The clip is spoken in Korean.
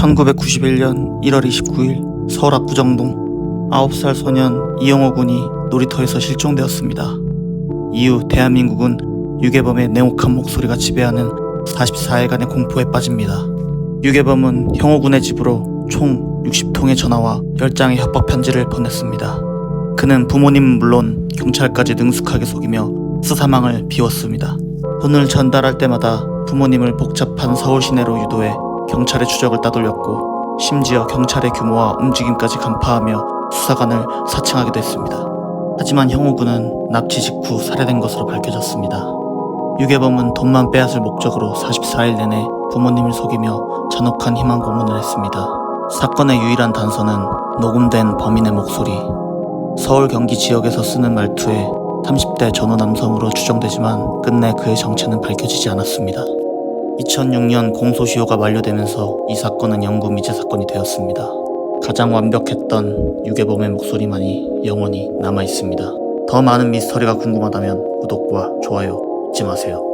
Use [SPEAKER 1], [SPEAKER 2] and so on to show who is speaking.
[SPEAKER 1] 1991년 1월 29일 서울 압구정동 9살 소년 이영호 군이 놀이터에서 실종되었습니다. 이후 대한민국은 유괴범의 냉혹한 목소리가 지배하는 44일간의 공포에 빠집니다. 유괴범은 형호 군의 집으로 총 60통의 전화와 10장의 협박 편지를 보냈습니다. 그는 부모님은 물론 경찰까지 능숙하게 속이며 수사망을 비웠습니다. 돈을 전달할 때마다 부모님을 복잡한 서울 시내로 유도해 경찰의 추적을 따돌렸고 심지어 경찰의 규모와 움직임까지 간파하며 수사관을 사칭하기도 했습니다. 하지만 형우 군은 납치 직후 살해된 것으로 밝혀졌습니다. 유괴범은 돈만 빼앗을 목적으로 44일 내내 부모님을 속이며 잔혹한 희망 고문을 했습니다. 사건의 유일한 단서는 녹음된 범인의 목소리. 서울 경기 지역에서 쓰는 말투에 30대 전후 남성으로 추정되지만 끝내 그의 정체는 밝혀지지 않았습니다. 2006년 공소시효가 만료되면서 이 사건은 영구 미제 사건이 되었습니다. 가장 완벽했던 유괴범의 목소리만이 영원히 남아 있습니다. 더 많은 미스터리가 궁금하다면 구독과 좋아요 잊지 마세요.